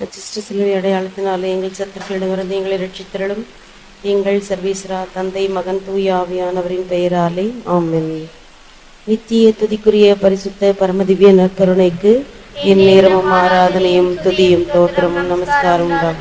நச்சிஷ்ட சிலுவை அடையாளத்தினாலே எங்கள் சத்துருக்களிடமிருந்து எங்களை ரட்சித்திரளும் எங்கள் சர்வீஸ்ரா தந்தை மகன் தூய ஆவியானவரின் பெயராலே ஆமென். நித்திய துதிக்குரிய பரிசுத்த பரமதிவ்ய நற்கருணைக்கு என் நேரமும் ஆராதனையும் துதியும் தோற்றமும் நமஸ்காரம் உண்டாக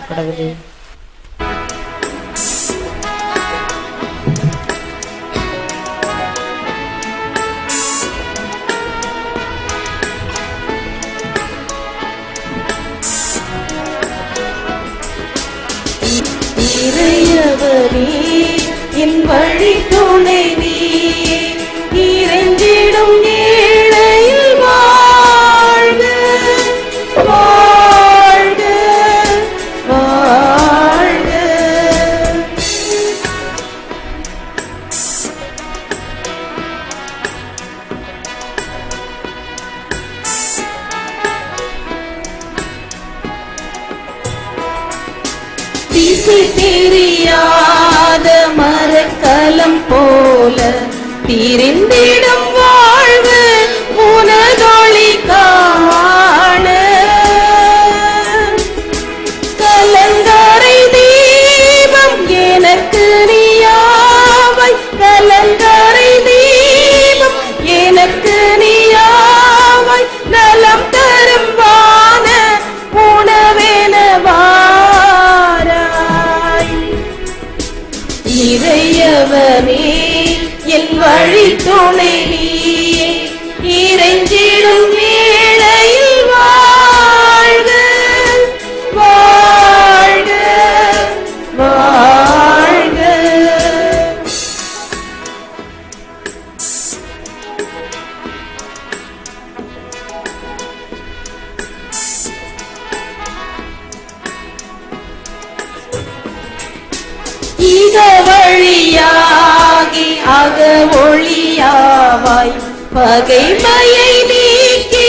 ஒளியாவாய் பகைமையை நீக்கி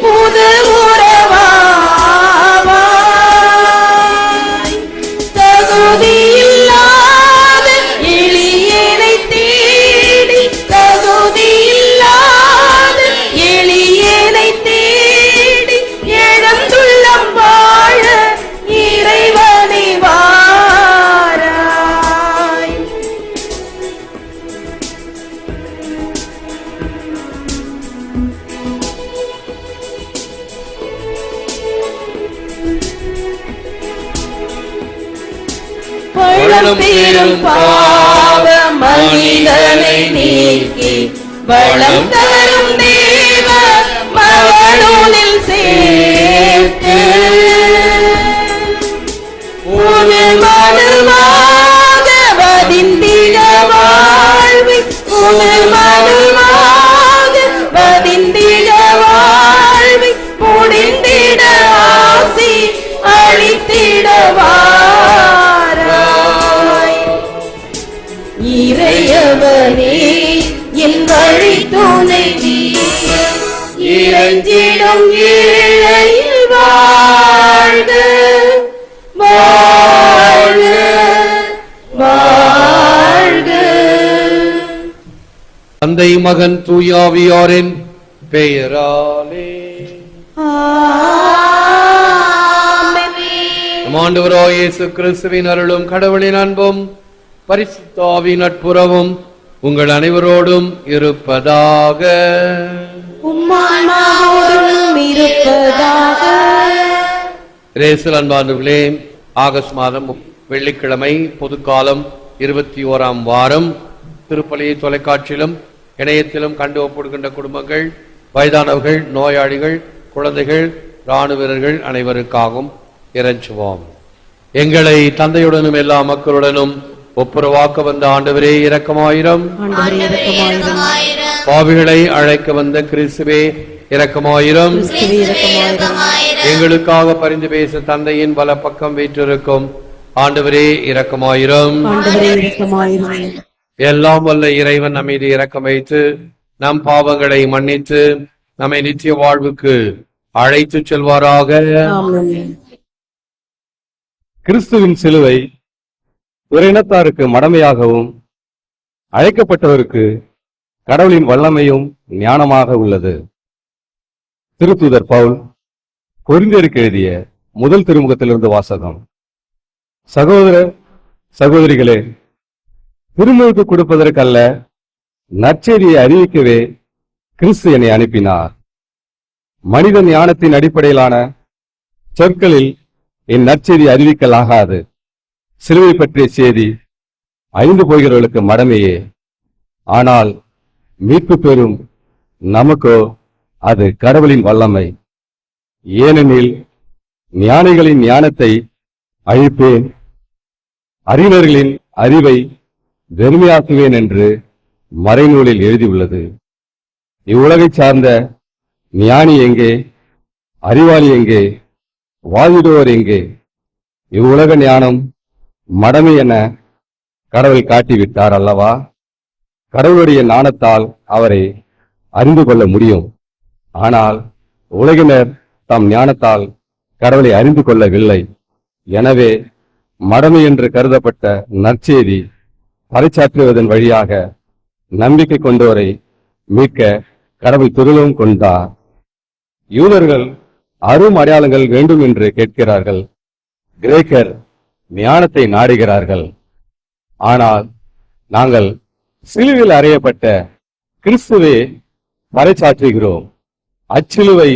புது உறவாவாய் வளம் தரும் தேவ மகனூலில் சேர்த்து உன் மனுமாக வதிந்திட வாழ்வை உன் மனுமாக இறைஞ்சிடும் ஏழையில் வாழ்க வாழ்க வாழ்க தந்தை மகன் தூயாவியாரின் பெயராலே. ஆண்டவராய் இயேசு கிறிஸ்துவின் அருளும் கடவுளின் அன்பும் பரிசுத்தாவின் நட்புறவும் உங்கள் அனைவரோடும் இருப்பதாக. உம்மான்மாவோடும் இருப்பதாக ரேசல் ஆகஸ்ட் மாதம் வெள்ளிக்கிழமை பொதுக்காலம் இருபத்தி ஓராம் வாரம். திருப்பலி தொலைக்காட்சியிலும் இணையத்திலும் கண்டு ஒப்படுகின்ற குடும்பங்கள் வயதானவர்கள் நோயாளிகள் குழந்தைகள் இராணுவ வீரர்கள் அனைவருக்காகவும் இறைஞ்சுவோம். எங்களை தந்தையுடனும் எல்லா மக்களுடனும் ஒப்புரவாக்க வந்த ஆண்டவரே இரக்கமாயிரும். பாவிகளை அழைக்க வந்த கிறிஸ்துவே இரக்கமாயிரம் எங்களுக்காக பரிந்து பேச தந்தையின் பல பக்கம் வீற்றிருக்கும் ஆண்டவரே இரக்கமாயிரம் எல்லாம் வல்ல இறைவன் நம் மீது இரக்கம் வைத்து நம் பாவங்களை மன்னித்து நம்மை நித்திய வாழ்வுக்கு அழைத்து செல்வாராக. ஆமென். கிறிஸ்துவின் சிலுவை ஒரு இனத்தாருக்கு மடமையாகவும் அழைக்கப்பட்டவருக்கு கடவுளின் வல்லமையும் ஞானமாக உள்ளது. திருத்துதர் பவுல் கொரிந்தியருக்கு எழுதிய முதல் திருமுகத்திலிருந்து வாசகம். சகோதர சகோதரிகளே திருமுழுக்கு கொடுப்பதற்கல்ல நற்செய்தியை அறிவிக்கவே கிறிஸ்து என்னை அனுப்பினார். மனித ஞானத்தின் அடிப்படையிலான சொற்களில் என் நற்செய்தி அறிவிக்கலாகாது. சிலுவை பற்றிய செய்தி அழிந்து போகிறவர்களுக்கு மடமையே. ஆனால் மீட்பு பெறும் நமக்கோ அது கடவுளின் வல்லமை. ஏனெனில் ஞானிகளின் ஞானத்தை அழிப்பேன் அறிஞர்களின் அறிவை வெறுமையாக்குவேன் என்று மறைநூலில் எழுதியுள்ளது. இவ்வுலகைச் சார்ந்த ஞானி எங்கே? அறிவாளி எங்கே? வாதிடுவோர் எங்கே? இவ்வுலக ஞானம் மடமை என கடவுள் காட்டிவிட்டார் அல்லவா? கடவுளுடைய ஞானத்தால் அவரை அறிந்து கொள்ள முடியும். ஆனால் உலகினர் தம் ஞானத்தால் கடவுளை அறிந்து கொள்ளவில்லை. எனவே மடமை என்று கருதப்பட்ட நற்செய்தி பறைச்சாற்றுவதன் வழியாக நம்பிக்கை கொண்டோரை மீட்க கடவுள் திருளவும் கொண்டார் யூதர்கள் அரும் அடையாளங்கள் வேண்டும் என்று கேட்கிறார்கள். கிரேக்கர் ஞானத்தை நாடுகிறார்கள். ஆனால் நாங்கள் சிலுவில் அறையப்பட்ட கிறிஸ்துவே பறைச்சாற்றுகிறோம் அச்சிலுவை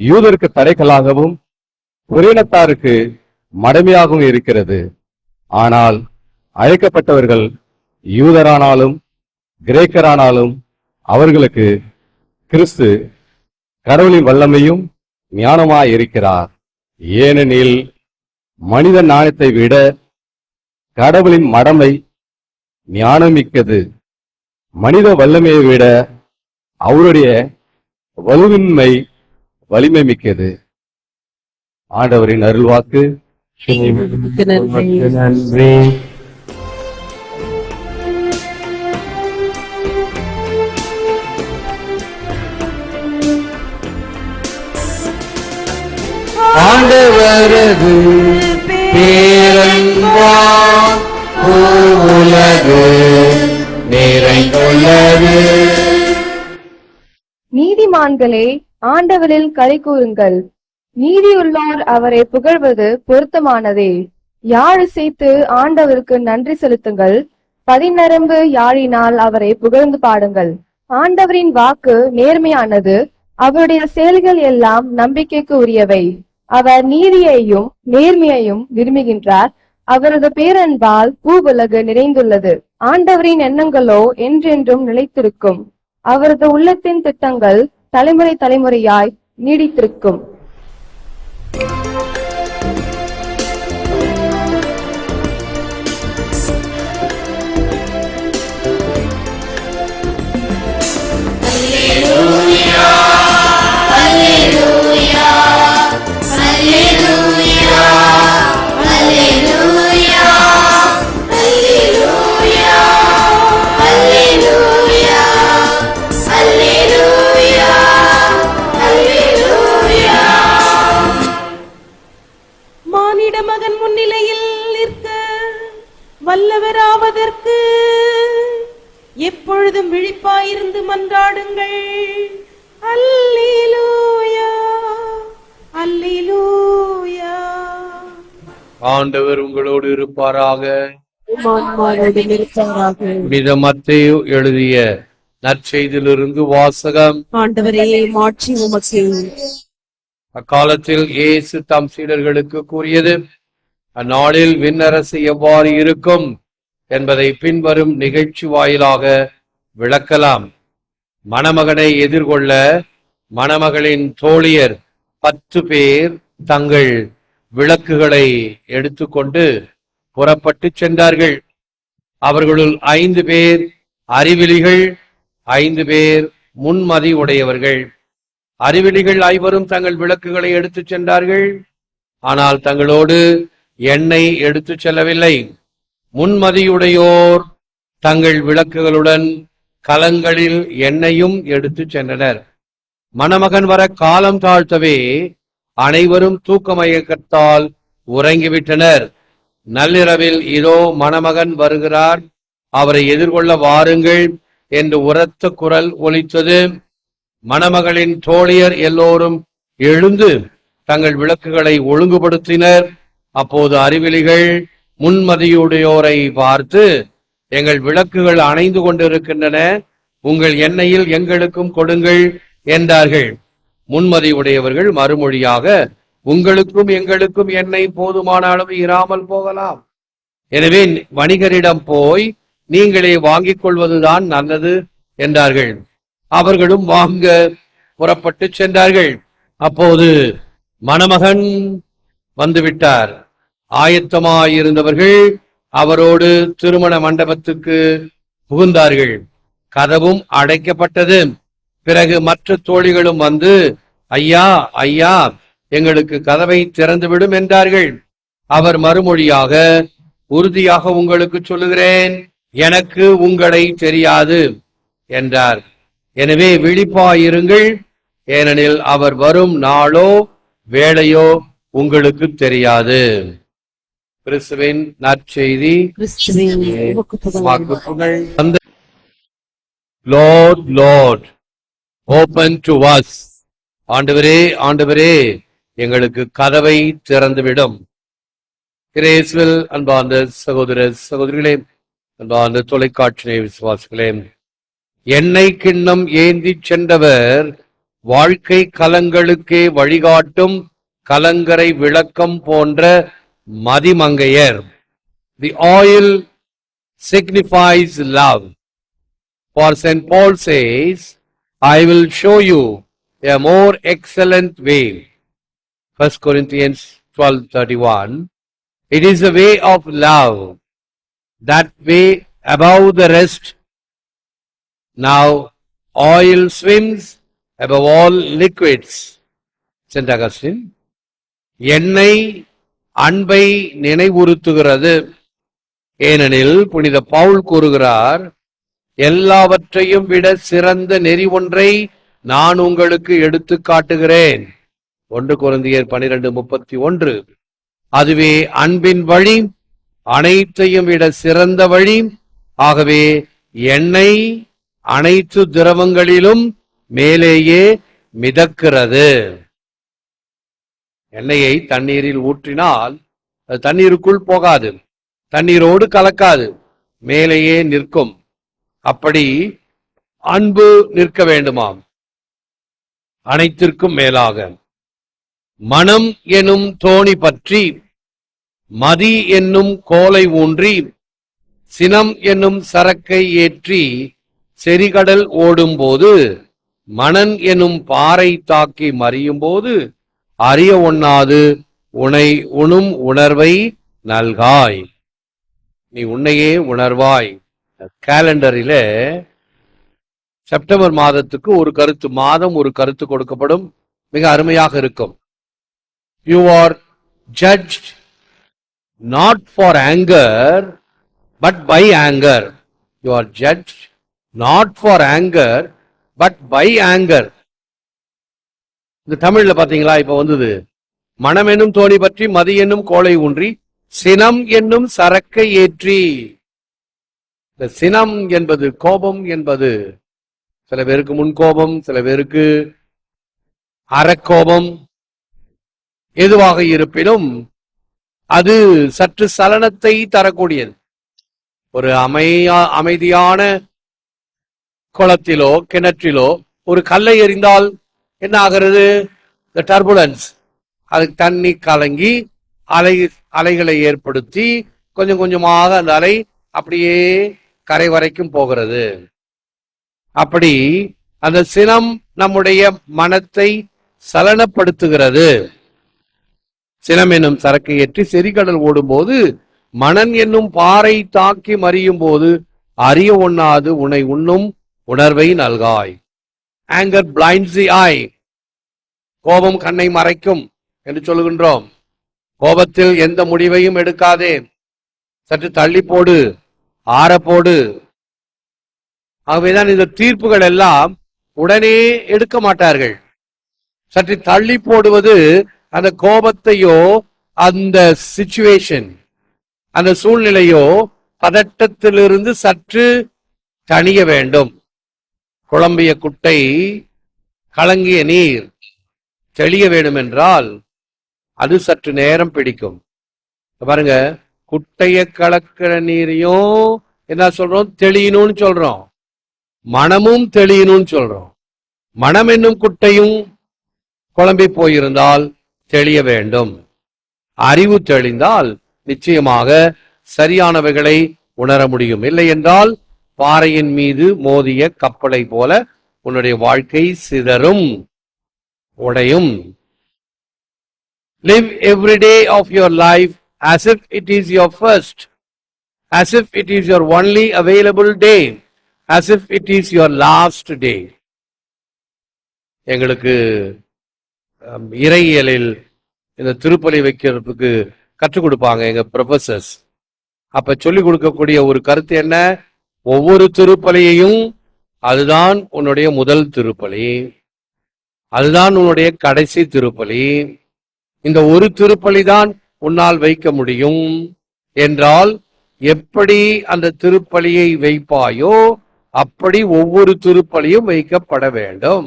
யூதருக்கு தடைக்கலாகவும் புரினத்தாருக்கு மடமையாகவும் இருக்கிறது. ஆனால் அழைக்கப்பட்டவர்கள் யூதரானாலும் கிரேக்கரானாலும் அவர்களுக்கு கிறிஸ்து கடவுளின் வல்லமையும் ஞானமாய் இருக்கிறார். ஏனெனில் மனித நாணயத்தை விட கடவுளின் மடமை ஞானமிக்கது. மனித வல்லமையை விட அவருடைய வலுவின்மை வலிமை மிக்கது. ஆண்டவரின் அருள்வாக்கு நன்றி. ஆண்டவரது பேரன்பா உலகு நிறைந்துள்ளது. நீதிமான்களே ஆண்டவரில் களி கூறுங்கள். நீதியுள்ளார் அவரை புகழ்வது பொருத்தமானதே. யாழ் இசைத்து ஆண்டவருக்கு நன்றி செலுத்துங்கள். பதிநரம்பு யாழினால் அவரை புகழ்ந்து பாடுங்கள். ஆண்டவரின் வாக்கு நேர்மையானது. அவருடைய செயல்கள் எல்லாம் நம்பிக்கைக்கு உரியவை. அவர் நீதியையும் நேர்மையையும் விரும்புகின்றார். அவரது பேரன்பால் பூவுலகு நிறைந்துள்ளது. ஆண்டவரின் எண்ணங்களோ என்றென்றும் நிலைத்திருக்கும். அவரது உள்ளத்தின் திட்டங்கள் தலைமுறை தலைமுறையாய் நீடித்திருக்கும். ஆண்டவர் உங்களோடு இருப்பாராக. புனித மத்தேயு எழுதிய நற்செய்தியிலிருந்து வாசகம். அக்காலத்தில் இயேசு தம் சீடர்களுக்கு கூறியது அந்நாளில் விண்ணரசு எவ்வாறு இருக்கும் என்பதை பின்வரும் நிகழ்ச்சி வாயிலாக விளக்கலாம். மணமகனை எதிர்கொள்ள மணமகளின் தோழியர் பத்து பேர் தங்கள் விளக்குகளை எடுத்துக்கொண்டு புறப்பட்டு சென்றார்கள். அவர்களுள் ஐந்து பேர் அறிவிலிகள் ஐந்து பேர் முன்மதி உடையவர்கள். அறிவிலிகள் ஐவரும் தங்கள் விளக்குகளை எடுத்துச் சென்றார்கள். ஆனால் தங்களோடு எண்ணெய் எடுத்துச் செல்லவில்லை. முன்மதியுடையோர் தங்கள் விளக்குகளுடன் கலங்களில் எண்ணெயும் எடுத்துச் சென்றனர். மணமகன் வர காலம் தாழ்த்தவே அனைவரும் தூக்கமயக்கத்தால் உறங்கிவிட்டனர். நள்ளிரவில் இதோ மணமகன் வருகிறார். அவரை எதிர்கொள்ள வாருங்கள் என்று உரத்த குரல் ஒலித்தது. மணமகளின் தோழியர் எல்லோரும் எழுந்து தங்கள் விளக்குகளை ஒழுங்குபடுத்தினர். அப்போது அறிவிலிகள் முன்மதியுடையோரை பார்த்து எங்கள் விளக்குகள் அணைந்து கொண்டிருக்கின்றன. உங்கள் எண்ணெயில் எங்களுக்கும் கொடுங்கள் என்றார்கள். முன்மதி உடையவர்கள் மறுமொழியாக உங்களுக்கும் எங்களுக்கும் எண்ணெய் போதுமான அளவு இராமல் போகலாம். எனவே வணிகரிடம் போய் நீங்களே வாங்கிக் கொள்வதுதான் நல்லது என்றார்கள். அவர்களும் வாங்க புறப்பட்டு சென்றார்கள். அப்போது மணமகன் வந்துவிட்டார். ஆயத்தமாயிருந்தவர்கள் அவரோடு திருமண மண்டபத்துக்கு புகுந்தார்கள். கதவும் அடைக்கப்பட்டது. பிறகு மற்ற தோழிகளும் வந்து ஐயா ஐயா எங்களுக்கு கதவை திறந்துவிடும் என்றார்கள். அவர் மறுமொழியாக உறுதியாக உங்களுக்கு சொல்லுகிறேன் எனக்கு உங்களை தெரியாது என்றார். எனவே விழிப்பாயிருங்கள் ஏனெனில் அவர் வரும் நாளோ வேளையோ உங்களுக்கு தெரியாது. கிறிஸ்துவின் நற்செய்தி கிறிஸ்துவின் உமக்கு ஓபன் டு வாஸ் ஆண்டவரே ஆண்டவரே எங்களுக்கு கதவை திறந்துவிடும் கிரேஸ்வில் அன்பார்ந்த சகோதர சகோதரிகளே அன்பார்ந்த தொலைக்காட்சி விசுவாசிகளே எண்ணெய் கிண்ணம் ஏந்தி சென்றவர் வாழ்க்கை கலங்களுக்கே வழிகாட்டும் கலங்கரை விளக்கம் போன்ற மதிமங்கையர் the oil signifies love. For St. Paul says, I will show you a more excellent way. 1 Corinthians 12:31. It is a way of love. That way above the rest. Now oil swims above all liquids. St. Augustine. எண்ணெய் அன்பை நினைவுறுத்துகிறது ஏனெனில் புனித பவுல் கூறுகிறார் எல்லாவற்றையும் விட சிறந்த நெறி ஒன்றை நான் உங்களுக்கு எடுத்து காட்டுகிறேன். ஒன்று குழந்தையர் பனிரெண்டு முப்பத்தி ஒன்று. அதுவே அன்பின் வழி அனைத்தையும் விட சிறந்த வழி ஆகவே எண்ணெய் அனைத்து திரவங்களிலும் மேலேயே மிதக்கிறது. எண்ணெயை தண்ணீரில் ஊற்றினால் அது தண்ணீருக்குள் போகாது தண்ணீரோடு கலக்காது மேலேயே நிற்கும். அப்படி அன்பு நிற்க வேண்டுமாம். அனைத்திற்கும் மேலாக மனம் எனும் தோணி பற்றி மதி என்னும் கோலை ஊன்றி சினம் என்னும் சரக்கை ஏற்றி செரிகடல் ஓடும்போது மணன் எனும் பாறை தாக்கி மறியும் போது அறிய ஒண்ணாது உனை உணும் உணர்வை நல்காய். நீ உன்னையே உணர்வாய். கேலண்டரில செப்டம்பர் மாதத்துக்கு ஒரு கருத்து மாதம் ஒரு கருத்து கொடுக்கப்படும். மிக அருமையாக இருக்கும். You are judge not for anger but by anger you are judge not for anger but by anger இந்த தமிழ்ல பாத்தீங்களா இப்ப வந்தது. மனம் என்னும் தோணி பற்றி மதி என்னும் கோளை ஊன்றி சினம் என்னும் சரக்கை ஏற்றி. இந்த சினம் என்பது கோபம் என்பது சில பேருக்கு முன்கோபம் சில பேருக்கு அறக்கோபம் எதுவாக இருப்பினும் அது சற்று சலனத்தை தரக்கூடியது. ஒரு அமையா அமைதியான குளத்திலோ கிணற்றிலோ ஒரு கல்லை எறிந்தால் என்ன ஆகிறது? இந்த டர்புலன்ஸ் அதுக்கு தண்ணி கலங்கி அலை அலைகளை ஏற்படுத்தி கொஞ்சம் கொஞ்சமாக அந்த அலை அப்படியே கரை வரைக்கும் போகிறது. அப்படி அந்த சினம் நம்முடைய மனத்தை சலனப்படுத்துகிறது. சினம் என்னும் சரக்கை ஏற்றி செறிகடல் ஓடும்போது மணன் என்னும் பாறை தாக்கி மறியும் போது அறிய ஒண்ணாது உன்னை உண்ணும் உணர்வை நல்காய். ஆங்கர் பிளைண்ட்ஸ் தி ஐ கோபம் கண்ணை மறைக்கும் என்று சொல்லுகின்றோம். கோபத்தில் எந்த முடிவையும் எடுக்காதே. சற்று தள்ளி போடு. ஆரப்போடு. ஆகவேதான் இந்த தீர்ப்புகள் எல்லாம் உடனே எடுக்க மாட்டார்கள். சற்று தள்ளி போடுவது அந்த கோபத்தையோ அந்த சிச்சுவேஷன் அந்த சூழ்நிலையோ பதட்டத்திலிருந்து சற்று தணிய வேண்டும். குழம்பிய குட்டை கலங்கிய நீர் தெளிய வேண்டும் என்றால் அது சற்று நேரம் பிடிக்கும். பாருங்க குட்டைய கலக்கிற நீரையும் என்ன சொல்றோம்? தெளியணும்னு சொல்றோம். மனமும் தெளியணும்னு சொல்றோம். மனம் என்னும் குட்டையும் குழம்பி போயிருந்தால் தெளிய வேண்டும். அறிவு தெளிந்தால் நிச்சயமாக சரியானவைகளை உணர முடியும். இல்லை என்றால் பாறையின் மீது மோதிய கப்பலை போல உன்னுடைய வாழ்க்கை சிதறும் உடையும். Live every day of your life as if it is your first. As if it is your only available day. As if it is your last day. எங்களுக்கு um, இறையியலில் இந்த திருப்பலி வைக்கிறதுக்கு கற்றுக் கொடுப்பாங்க எங்க ப்ரொஃபசர்ஸ் அப்ப சொல்லிக் கொடுக்கக்கூடிய ஒரு கருத்து என்ன? ஒவ்வொரு திருப்பலியையும் அதுதான் உன்னுடைய முதல் திருப்பலி. அதுதான் உன்னுடைய கடைசி திருப்பலி. இந்த ஒரு திருப்பலி தான் உன்னால் வைக்க முடியும். என்றால் எப்படி அந்த திருப்பலியை வைப்பாயோ அப்படி ஒவ்வொரு திருப்பலியும் வைக்கப்பட வேண்டும்.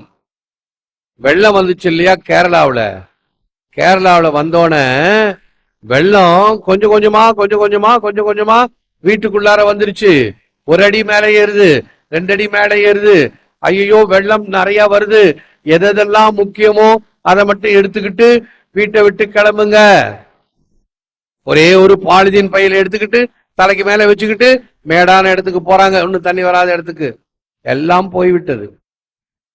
வெள்ளம் வந்துச்சு இல்லையா கேரளாவில்? கேரளாவில் வந்தோடனே வெள்ளம் கொஞ்சம் கொஞ்சமா கொஞ்சம் கொஞ்சமா கொஞ்சம் கொஞ்சமா வீட்டுக்குள்ளார வந்துருச்சு. ஒரு அடி மேலே ஏறுது ரெண்டு அடி மேலே ஏறுது. ஐயோ வெள்ளம் நிறைய வருது. எதெல்லாம் முக்கியமோ அதை மட்டும் எடுத்துக்கிட்டு வீட்டை விட்டு கிளம்புங்க. ஒரே ஒரு பாலிதீன் பையில எடுத்துக்கிட்டு தலைக்கு மேல வச்சுக்கிட்டு மேடான இடத்துக்கு போறாங்க. இன்னும் தண்ணி வராத இடத்துக்கு. எல்லாம் போய்விட்டது.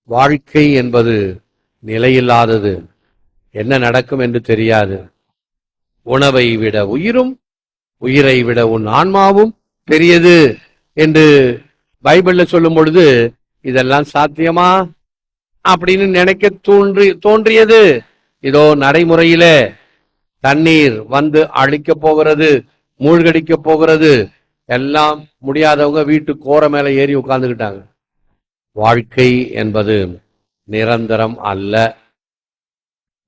வாழ்க்கை என்பது நிலையில்லாதது. என்ன நடக்கும் என்று தெரியாது. உணவை விட உயிரும் உயிரை விட உன் ஆன்மாவும் பெரியது என்று பைபிள்ல சொல்லும் பொழுது இதெல்லாம் சாத்தியமா? அப்படின்னு நினைக்க தோன்றி தோன்றியது. இதோ நடைமுறையில தண்ணீர் வந்து அழிக்க போகிறது மூழ்கடிக்க போகிறது. எல்லாம் முடியாதவங்க வீட்டு கோர மேல ஏறி உட்கார்ந்துக்கிட்டாங்க வாழ்க்கை என்பது நிரந்தரம் அல்ல.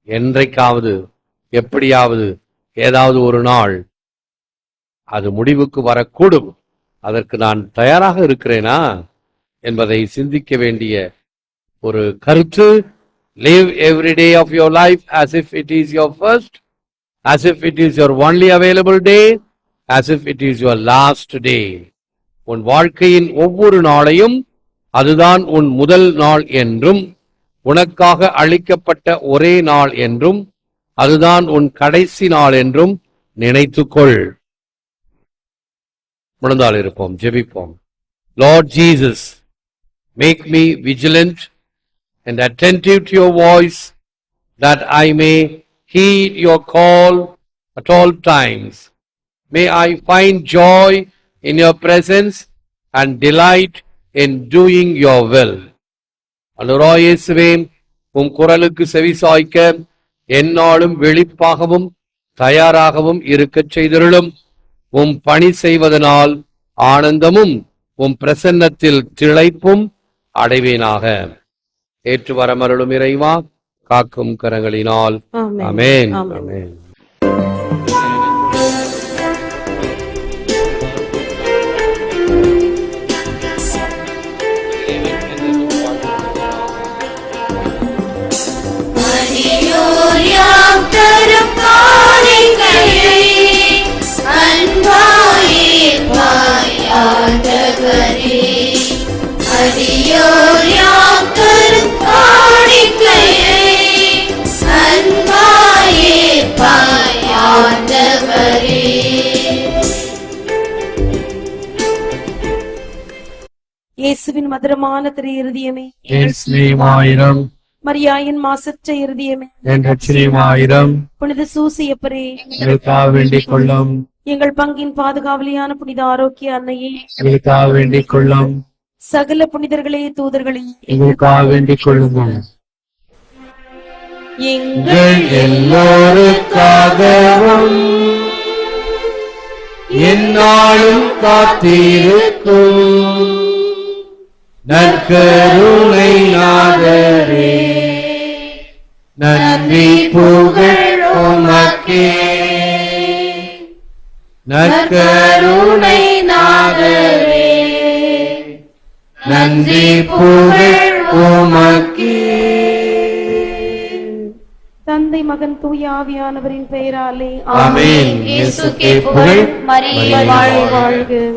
என்றைக்காவது எப்படியாவது ஏதாவது ஒரு நாள் அது முடிவுக்கு வரக்கூடும். அதற்கு நான் தயாராக இருக்கிறேனா என்பதை சிந்திக்க வேண்டிய ஒரு கருத்து. Live every day of your life as if it is your first. As if it is your only available day as if it is your last day. உன் வாழ்க்கையின் ஒவ்வொரு நாளையும் அதுதான் உன் முதல் நாள் என்றும் உனக்காக அளிக்கப்பட்ட ஒரே நாள் என்றும் அதுதான் உன் கடைசி நாள் என்றும் நினைத்துக்கொள். முழந்தால் இருப்போம் ஜெபிப்போம். Lord Jesus make me vigilant and attentive to your voice that I may heed your call at all times. May I find joy in your presence and delight in doing your will. அனுராயேசுவே உம் குரலுக்கு செவிசாய்க்க எந்நாளும் வெளிப்பாகவும் தயாராகவும் இருக்கச் செய்திருளும் உம் பணி செய்வதனால் ஆனந்தமும் உம் பிரசன்னத்தில் திளைப்பும் அடைவேனாக ஏற்று வரமருளும் இறைவா காக்கும் கரங்களினால் ஆமென். அமேன் ஆமென். அமேன் அடியோர் யாம் தரும் இயேசுவின் மதுரமான திரு இருதயமே ஸ்ரீமாயிரம் மரியாயின் மாசற்ற இருதயமே என்ற ஸ்ரீமாயிரம் புனித சூசியப்பரே. எங்களுக்காக வேண்டிக் கொள்ளும். எங்கள் பங்கின் பாதுகாவலியான புனித ஆரோக்கிய அன்னையே. எங்களுக்காக வேண்டிக் கொள்ளும். சகல புனிதர்களே தூதர்களே. எங்களுக்காக வேண்டிக் கொள்ளுங்கள். எங்கள் எல்லோருக்காகவும் என்னாலும் காத்திருக்கும். நற்கருணை நாதரே. நன்றி புகழ் உமக்கே. நற்கருணை நாதரே. நன்றி புகழ் உமக்கே. தந்தை மகன் தூய ஆவியானவரின் பெயராலே ஆமென். இயேசுக்கே புகழ். மரியே வாழ்க.